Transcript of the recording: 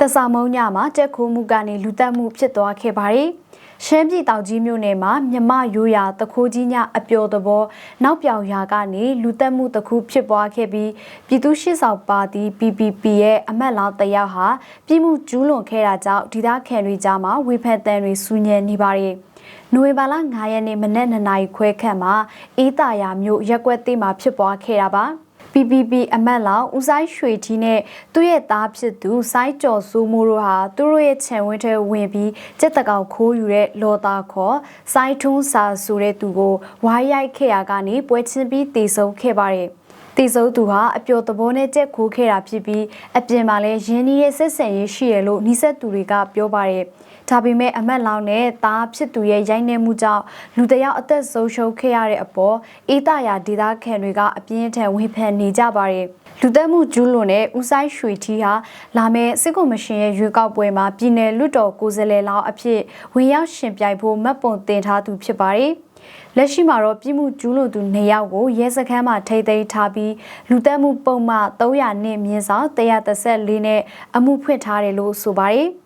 တဆာမုံညမှာတက်ခိုးမှုကနေလူတက်မှုဖြစ်သွားခဲ့ပါတယ်။ရှမ်းပြည်တောင်ကြီးမြို့နယ်မှာမြမရိုးရာတခိုးကြီးညအပျော်သဘောနောက်ပြောင်ရာကနေလူတက်မှုတစ်ခုဖြစ်ပွားခဲ့ပြီးပြည်သူ့ရှေ့ဆောင်ပါတီ PPP ရဲ့အမတ်လောင်းတစ်ယောက်ဟာပြည်မှုကျူးလွန်ခဲ့တာကြောင့်ဒေသခံတွေကြားမှာဝေဖန်တန်တွေဆူညံနေပါတယ်။နိုဝင်ဘာလ9ရက်နေ့မနက်2နာရီခွဲခန့်မှာအေးတာယာမြို့ရက်ကွက်သေးမှာဖြစ်ပွားခဲ့တာပါ။ PPP အမတ်လောင်ဦးဆိုင်ရွှေထီးနဲ့သူ့ရဲ့သားဖြစ်သူစိုင်းကျော်စိုးမိုးတို့ဟာသူတို့ရဲ့ခြံဝင်းထဲဝင်ပြီးစက်တကောင်ခိုးယူတဲ့လော်သားခေါ်စိုင်းထွန်းစာဆိုတဲ့သူကိုဝိုင်းရိုက်ခဲ့ရကနေပွဲချင်းပြီးတည်ဆုံခဲ့ပါတယ်။ တည်ဆုံသူဟာအပျော်သဘောနဲ့ကြက်ခိုးခဲ့တာဖြစ်ပြီးအပြင်မှာလည်းရင်းနှီးရဲ့ဆက်ဆံရေးရှိရလို့နှိဆက်သူတွေကပြောပါတယ်။ဒါပေမဲ့အမတ်လောင်နဲ့သားဖြစ်သူရဲ့ရိုက်နှက်မှုကြောင့်လူတယောက်အသက်ဆုံးရှုံးခဲ့ရတဲ့အပေါ်အေးတရာဒေသခံတွေကအပြင်းထန်ဝေဖန်နေကြပါတယ်လူသက်မှုကျူးလွန်တဲ့ဦးဆိုင်ရွှေထီးဟာလာမယ့်စစ်ကော်မရှင်ရဲ့ရွေးကောက်ပွဲမှာပြည်내လွတ်တော်ကိုယ်စားလှယ်လောင်းအဖြစ်ဝင်ရောက်ရှင်ပြိုင်ဖို့မှတ်ပုံတင်ထားသူဖြစ်ပါတယ်။ လက်ရှိမှာတော့ပြည်မှုကျူးလွန်သူ၂ယောက်ကိုရဲစခန်းမှာထိသိမ်းထားပြီးလူသက်မှုပုံမှ300နဲ့မြင်းဆောင်134နဲ့အမှုဖွင့်ထားတယ်လို့ဆိုပါတယ်။